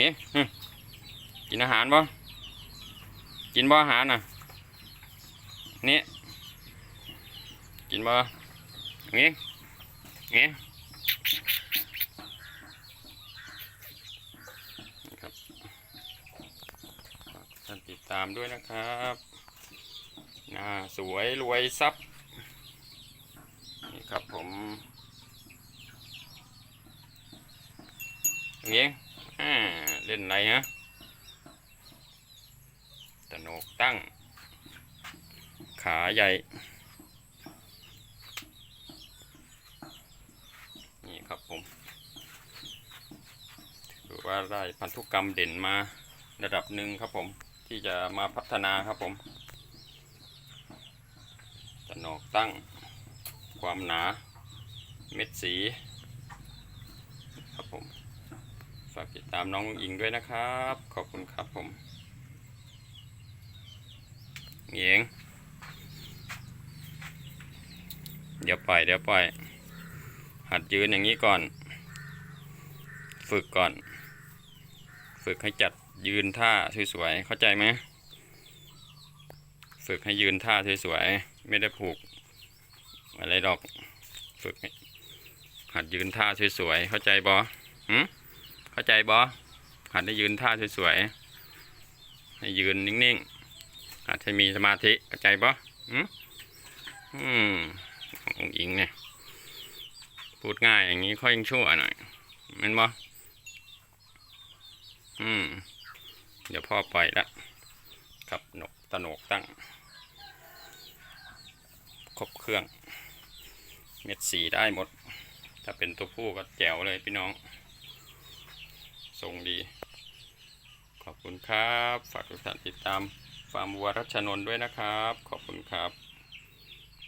งี้กินอาหารบ่กินบ่อาหารน่ะนี่กินบ่งี้งี้ครับท่านติดตามด้วยนะครับหน้าสวยรวยทรัพย์นี่ครับผมงี้ อ่าเล่นอะไรฮะตโหนกตั้ง ขาใหญ่ นี่ครับผมถือว่าได้พันธุกรรมเด่นมาระดับหนึ่งครับผม ที่จะมาพัฒนาครับผมตะหนกตั้ง ความหนา เม็ดสี ครับผมากติดตามน้องอิงด้วยนะครับ ขอบคุณครับผมเงียงเดี๋ยวปล่อยเดี๋ยวปล่อย หัดยืนอย่างนี้ก่อน ฝึกก่อน ฝึกให้จัดยืนท่าสวยๆเข้าใจไหมฝึกให้ยืนท่าสวยๆไม่ได้ผูก อะไรดอก ฝึกห้หัดยืนท่าสวยๆเข้าใจบอหืม เข้าใจบอหัดให้ยืนท่าสวยๆ ให้ยืนนิ่งๆหัดให้มีสมาธิเข้าใจบอหืมอืมขององค์อิงเนี่ย พูดง่ายอย่างนี้ค่อยยังชั่วหน่อยแมันบ่อืม เดี๋ยวพ่อปล่อยละกับหนกตะโหนกตั้ง ครบเครื่อง เม็ดสีได้หมด ถ้าเป็นตัวผู้ก็แจ๋วเลยพี่น้อง ทรงดี ขอบคุณครับ ฝากทุกท่านติดตามฟาร์มวัวรัชนนท์ด้วยนะครับ ขอบคุณครับ